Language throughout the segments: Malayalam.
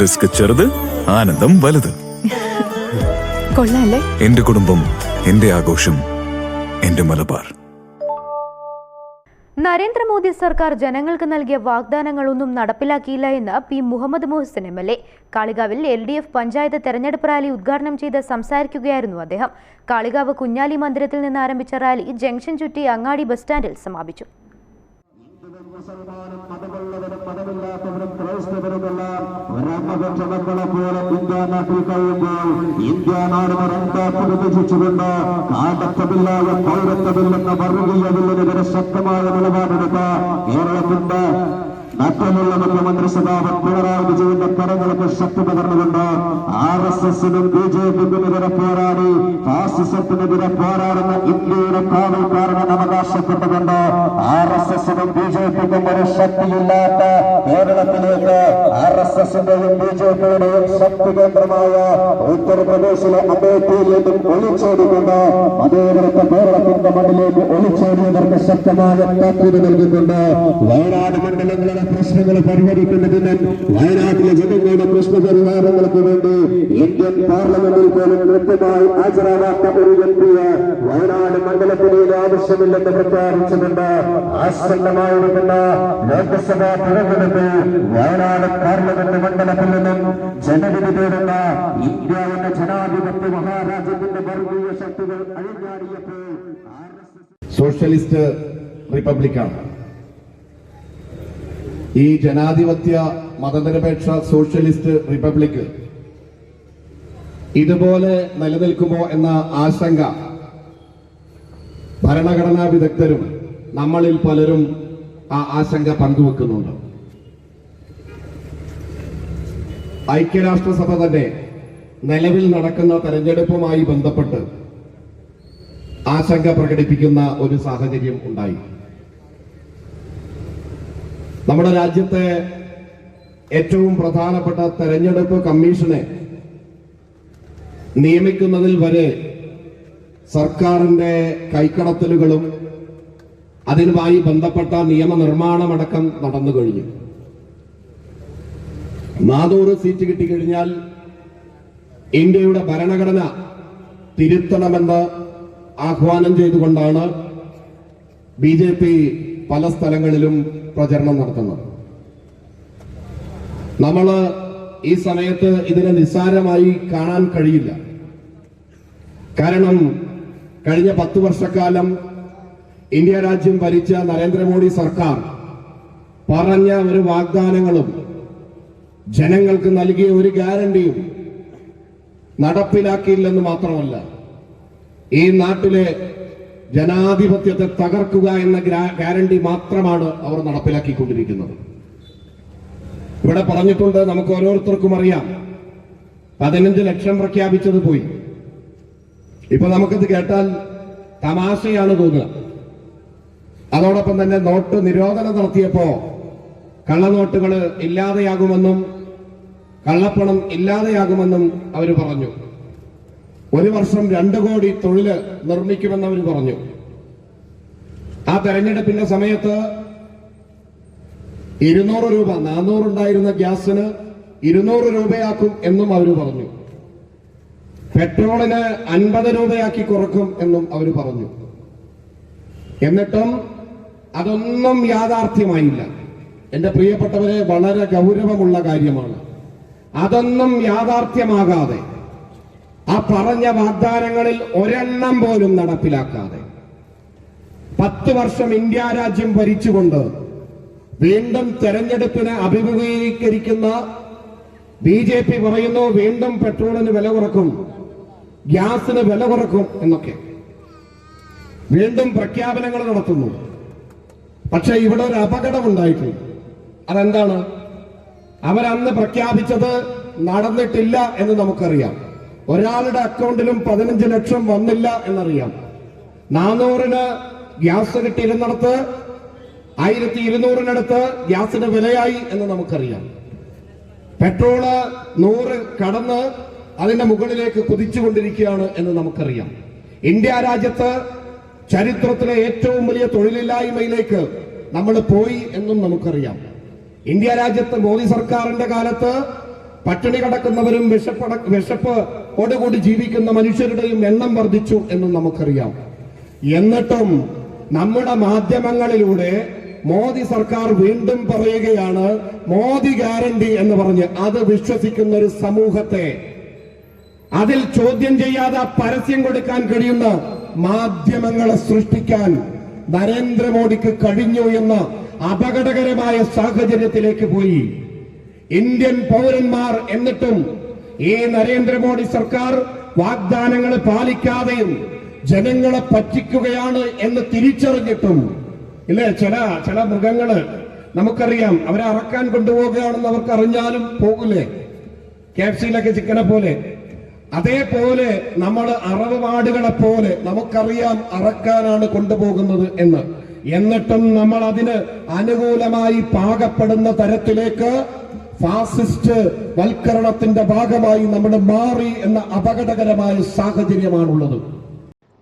റിസ്ക് ചെറുത് ആനന്ദം വലുത്. കൊള്ളാല്ലേ? എന്റെ കുടുംബം എന്റെ ആഘോഷം എന്റെ മലബാർ. നരേന്ദ്രമോദി സർക്കാർ ജനങ്ങൾക്ക് നൽകിയ വാഗ്ദാനങ്ങളൊന്നും നടപ്പിലാക്കിയില്ല എന്ന് P Muhammad Muhsin M L A. കാളികാവിൽ L D F panchayat തെരഞ്ഞെടുപ്പ് റാലി ഉദ്ഘാടനം ചെയ്ത് സംസാരിക്കുകയായിരുന്നു അദ്ദേഹം. കാളികാവ് കുഞ്ഞാലി മന്ദിരത്തിൽ നിന്ന് ആരംഭിച്ച റാലി ജംഗ്ഷൻ ചുറ്റി അങ്ങാടി ബസ് സ്റ്റാൻഡിൽ സമാപിച്ചു. മക്കളെ പോലെ ഇന്ത്യ നാട്ടിൽ കഴിയുമ്പോൾ ഇന്ത്യ നാട് രണ്ടാക്കി വിഭജിച്ചുകൊണ്ട് കാട്ടത്തമില്ലാതെ പൗരത്വമില്ലെന്ന വർഗീയ ശക്തമായ നിലപാടെടുത്ത കേരളത്തിന്റെ നട്ടമുള്ള നമ്മുടെ സദാവ് പിണറായി വിജയന്റെ കരങ്ങൾക്ക് ശക്തി പകർന്നുകൊണ്ട് ആർ എസ് എസിനും ബി ജെ പിക്കുമെതിരെ പോരാടി ഫാസിസത്തിനെതിരെ പോരാടുന്ന ഇന്ത്യയുടെ കാവൽക്കാരനെ അവകാശപ്പെട്ടുകൊണ്ട് ആർ എസ് എസിനും ബി ജെ പിക്കും ഒരു ശക്തിയില്ലാത്ത കേരളത്തിലേക്ക് ആർ എസ് എസിന്റെയും ബി ജെ പിയുടെയും ശക്തി കേന്ദ്രമായ ഉത്തർപ്രദേശിലെ അമേഠിയിൽ നിന്നും അതേപോലത്തെ കേരളത്തിന്റെ മണ്ണിലേക്ക് ഒളിച്ചോടിയവർക്ക് ശക്തമായ താക്കീത് നൽകിക്കൊണ്ട് വയനാട് മണ്ഡലങ്ങളുടെ പ്രശ്നങ്ങൾ പരിഹരിക്കുന്നതിന് വയനാട്ടിലെ ജനങ്ങളുടെ പ്രശ്ന പരിഹാരങ്ങൾക്ക് വേണ്ടി ഇന്ത്യൻ പാർലമെന്റിൽ പോലും കൃത്യമായി ഹാജരാകാത്ത ഒരു എംപിയെ വയനാട് മണ്ഡലത്തിലേക്ക് ആവശ്യമില്ലെന്ന് പ്രഖ്യാപിച്ചുകൊണ്ട് ആസന്നമായിരിക്കുന്ന ലോക്സഭാ തെരഞ്ഞെടുപ്പിൽ വയനാട് പാർലമെന്റ് മണ്ഡലത്തിൽ നിന്നും ജനവിധി തേടുന്ന ഇന്ത്യ എന്ന ജനാധിപത്യ മഹാരാജ്യത്തിന്റെ വർഗീയ ശക്തികൾ അഴിഞ്ഞാടിയപ്പോൾ സോഷ്യലിസ്റ്റ് റിപ്പബ്ലിക്കാണ്. ഈ ജനാധിപത്യ മതനിരപേക്ഷ സോഷ്യലിസ്റ്റ് റിപ്പബ്ലിക് ഇതുപോലെ നിലനിൽക്കുമോ എന്ന ആശങ്ക ഭരണഘടനാ വിദഗ്ധരും നമ്മളിൽ പലരും ആ ആശങ്ക പങ്കുവെക്കുന്നുണ്ട്. ഐക്യരാഷ്ട്രസഭ തന്നെ നിലവിൽ നടക്കുന്ന തെരഞ്ഞെടുപ്പുമായി ബന്ധപ്പെട്ട് ആശങ്ക പ്രകടിപ്പിക്കുന്ന ഒരു സാഹചര്യം ഉണ്ടായി. നമ്മുടെ രാജ്യത്തെ ഏറ്റവും പ്രധാനപ്പെട്ട തെരഞ്ഞെടുപ്പ് കമ്മീഷനെ നിയമിക്കുന്നതിൽ വരെ സർക്കാരിന്റെ കൈക്കടത്തലുകളും അതിനുമായി ബന്ധപ്പെട്ട നിയമനിർമ്മാണമടക്കം നടന്നു കഴിഞ്ഞു. നാനൂറ് സീറ്റ് കിട്ടിക്കഴിഞ്ഞാൽ ഇന്ത്യയുടെ ഭരണഘടന തിരുത്തണമെന്ന് ആഹ്വാനം ചെയ്തുകൊണ്ടാണ് ബി ജെ പി പല സ്ഥലങ്ങളിലും പ്രചരണം നടത്തുന്നത്. നമ്മൾ ഈ സമയത്ത് ഇതിനെ നിസ്സാരമായി കാണാൻ കഴിയില്ല. കാരണം കഴിഞ്ഞ പത്ത് വർഷക്കാലം ഇന്ത്യ രാജ്യം ഭരിച്ച നരേന്ദ്രമോദി സർക്കാർ പറഞ്ഞ ഒരു വാഗ്ദാനങ്ങളും ജനങ്ങൾക്ക് നൽകിയ ഒരു ഗ്യാരണ്ടിയും നടപ്പിലാക്കിയില്ലെന്ന് മാത്രമല്ല ഈ നാട്ടിലെ ജനാധിപത്യത്തെ തകർക്കുക എന്ന ഗ്യാരണ്ടി മാത്രമാണ് അവർ നടപ്പിലാക്കിക്കൊണ്ടിരിക്കുന്നത്. ഇവിടെ പറഞ്ഞിട്ടുണ്ട് നമുക്ക് ഓരോരുത്തർക്കും അറിയാം. പതിനഞ്ച് ലക്ഷം പ്രഖ്യാപിച്ചത് പോയി. ഇപ്പൊ നമുക്കിത് കേട്ടാൽ തമാശയാണ് തോന്നുക. അതോടൊപ്പം തന്നെ നോട്ട് നിരോധനം നടത്തിയപ്പോ കള്ളനോട്ടുകൾ ഇല്ലാതെയാകുമെന്നും കള്ളപ്പണം ഇല്ലാതെയാകുമെന്നും അവർ പറഞ്ഞു. ഒരു വർഷം രണ്ട് കോടി തൊഴിൽ നിർമ്മിക്കുമെന്ന് അവർ പറഞ്ഞു. ആ തെരഞ്ഞെടുപ്പിന്റെ സമയത്ത് ഇരുന്നൂറ് രൂപ നാനൂറുണ്ടായിരുന്ന ഗ്യാസിന് ഇരുന്നൂറ് രൂപയാക്കും എന്നും അവർ പറഞ്ഞു. പെട്രോളിന് അൻപത് രൂപയാക്കി കുറക്കും എന്നും അവർ പറഞ്ഞു. എന്നിട്ടും അതൊന്നും യാഥാർത്ഥ്യമായില്ല. എന്റെ പ്രിയപ്പെട്ടവരെ വളരെ ഗൗരവമുള്ള കാര്യമാണ്. അതൊന്നും യാഥാർത്ഥ്യമാകാതെ ആ പറഞ്ഞ വാഗ്ദാനങ്ങളിൽ ഒരെണ്ണം പോലും നടപ്പിലാക്കാതെ പത്ത് വർഷം ഇന്ത്യ രാജ്യം ഭരിച്ചുകൊണ്ട് വീണ്ടും തെരഞ്ഞെടുപ്പിനെ അഭിമുഖീകരിക്കുന്ന ബി ജെ പി പറയുന്നു വീണ്ടും പെട്രോളിന് വില കുറക്കും ഗ്യാസിന് വില കുറക്കും എന്നൊക്കെ. വീണ്ടും പ്രഖ്യാപനങ്ങൾ നടത്തുന്നു. പക്ഷെ ഇവിടെ ഒരു അപകടം ഉണ്ടായിട്ടുണ്ട്. അതെന്താണ്? അവരന്ന് പ്രഖ്യാപിച്ചത് നടന്നിട്ടില്ല എന്ന് നമുക്കറിയാം. ഒരാളുടെ അക്കൗണ്ടിലും പതിനഞ്ച് ലക്ഷം വന്നില്ല എന്നറിയാം. നാനൂറിന് ഗ്യാസ് കിട്ടിയിരുന്നിടത്ത് ആയിരത്തി ഇരുന്നൂറിനടുത്ത് ഗ്യാസിന് വിലയായി എന്ന് നമുക്കറിയാം. പെട്രോൾ നൂറ് കടന്ന് അതിന്റെ മുകളിലേക്ക് കുതിച്ചുകൊണ്ടിരിക്കുകയാണ് എന്ന് നമുക്കറിയാം. ഇന്ത്യ രാജ്യത്ത് ചരിത്രത്തിലെ ഏറ്റവും വലിയ തൊഴിലില്ലായ്മയിലേക്ക് നമ്മൾ പോയി എന്നും നമുക്കറിയാം. ഇന്ത്യ രാജ്യത്ത് മോദി സർക്കാരിന്റെ കാലത്ത് പട്ടിണി കിടക്കുന്നവരും വിശപ്പട വിശപ്പോടുകൂടി ജീവിക്കുന്ന മനുഷ്യരുടെയും എണ്ണം വർദ്ധിച്ചു എന്നും നമുക്കറിയാം. എന്നിട്ടും നമ്മുടെ മാധ്യമങ്ങളിലൂടെ മോദി സർക്കാർ വീണ്ടും പറയുകയാണ് മോദി ഗ്യാരണ്ടി എന്ന് പറഞ്ഞ് അത് വിശ്വസിക്കുന്ന ഒരു സമൂഹത്തെ. അതിൽ ചോദ്യം ചെയ്യാതെ പരസ്യം കൊടുക്കാൻ കഴിയുന്ന മാധ്യമങ്ങളെ സൃഷ്ടിക്കാൻ നരേന്ദ്രമോദിക്ക് കഴിഞ്ഞു എന്ന അപകടകരമായ സാഹചര്യത്തിലേക്ക് പോയി. ഇന്ത്യൻ പൗരന്മാർ എന്നിട്ടും ഈ നരേന്ദ്രമോദി സർക്കാർ വാഗ്ദാനങ്ങൾ പാലിക്കാതെയും ജനങ്ങളെ പറ്റിക്കുകയാണ് എന്ന് തിരിച്ചറിഞ്ഞിട്ടും. ഇല്ലേ? ചില ചില മൃഗങ്ങൾ നമുക്കറിയാം. അവരെ അറക്കാൻ കൊണ്ടുപോവുകയാണെന്ന് അവർക്ക് അറിഞ്ഞാലും പോകില്ലേ കെ എഫ് സിയിലൊക്കെ ചിക്കനെ പോലെ. അതേപോലെ നമ്മൾ അറവുപാടുകളെ പോലെ നമുക്കറിയാം അറക്കാനാണ് കൊണ്ടുപോകുന്നത് എന്ന്. എന്നിട്ടും നമ്മൾ അതിന് അനുകൂലമായി പാകപ്പെടുന്ന തരത്തിലേക്ക് ഫാസിസ്റ്റ് വൽക്കരണത്തിന്റെ ഭാഗമായി നമ്മൾ മാറി എന്ന അപകടകരമായ സാഹചര്യമാണുള്ളത്.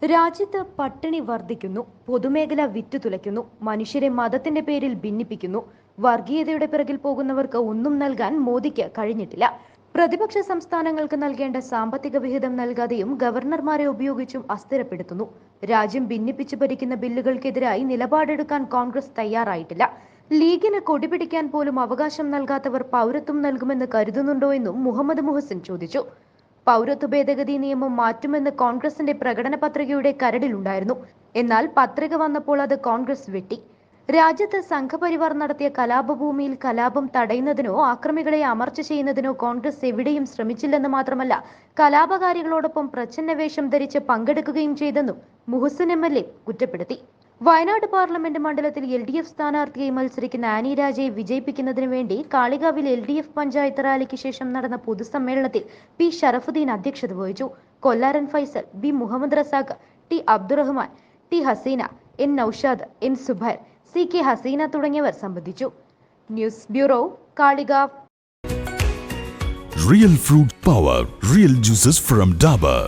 രാജ്യത്ത് പട്ടിണി വർദ്ധിക്കുന്നു പൊതുമേഖല വിറ്റു തുലയ്ക്കുന്നു മനുഷ്യരെ മതത്തിന്റെ പേരിൽ ഭിന്നിപ്പിക്കുന്നു വർഗീയതയുടെ പിറകിൽ പോകുന്നവർക്ക് ഒന്നും നൽകാൻ മോദിക്ക് കഴിഞ്ഞിട്ടില്ല. പ്രതിപക്ഷ സംസ്ഥാനങ്ങൾക്ക് നൽകേണ്ട സാമ്പത്തിക വിഹിതം നൽകാതെയും ഗവർണർമാരെ ഉപയോഗിച്ചും അസ്ഥിരപ്പെടുത്തുന്നു. രാജ്യം ഭിന്നിപ്പിച്ചു ഭരിക്കുന്ന ബില്ലുകൾക്കെതിരായി നിലപാടെടുക്കാൻ കോൺഗ്രസ് തയ്യാറായിട്ടില്ല. ലീഗിന് കൊടിപിടിക്കാൻ പോലും അവകാശം നൽകാത്തവർ പൗരത്വം നൽകുമെന്ന് കരുതുന്നുണ്ടോ എന്നും മുഹമ്മദ് മുഹസിൻ ചോദിച്ചു. പൗരത്വ ഭേദഗതി നിയമം മാറ്റുമെന്ന് കോൺഗ്രസിന്റെ പ്രകടന പത്രികയുടെ കരടിലുണ്ടായിരുന്നു. എന്നാൽ പത്രിക വന്നപ്പോൾ അത് കോൺഗ്രസ് വെട്ടി. രാജ്യത്ത് സംഘപരിവാർ നടത്തിയ കലാപഭൂമിയിൽ കലാപം തടയുന്നതിനോ ആക്രമികളെ അമർച്ച ചെയ്യുന്നതിനോ കോൺഗ്രസ് എവിടെയും ശ്രമിച്ചില്ലെന്ന് മാത്രമല്ല കലാപകാരികളോടൊപ്പം പ്രച്ഛന്ന വേഷം ധരിച്ച് പങ്കെടുക്കുകയും ചെയ്തെന്നും മുഹസിൻ എം എൽ എ കുറ്റപ്പെടുത്തി. വയനാട് പാർലമെന്റ് മണ്ഡലത്തിൽ എൽ ഡി എഫ് സ്ഥാനാർത്ഥിയായി മത്സരിക്കുന്ന ആനി രാജയെ വിജയിപ്പിക്കുന്നതിനു വേണ്ടി കാളികാവിൽ എൽ ഡി എഫ് പഞ്ചായത്ത് റാലിക്ക് ശേഷം നടന്ന പൊതുസമ്മേളനത്തിൽ പി ഷറഫുദ്ദീൻ അധ്യക്ഷത വഹിച്ചു. Kollaran Faisal B Muhammad Razak T Abdurahman T Haseena N Naushad N Zubair C K Haseena തുടങ്ങിയവർ സംബന്ധിച്ചു news bureau Kalikavu Real fruit power, real juices from Dabur.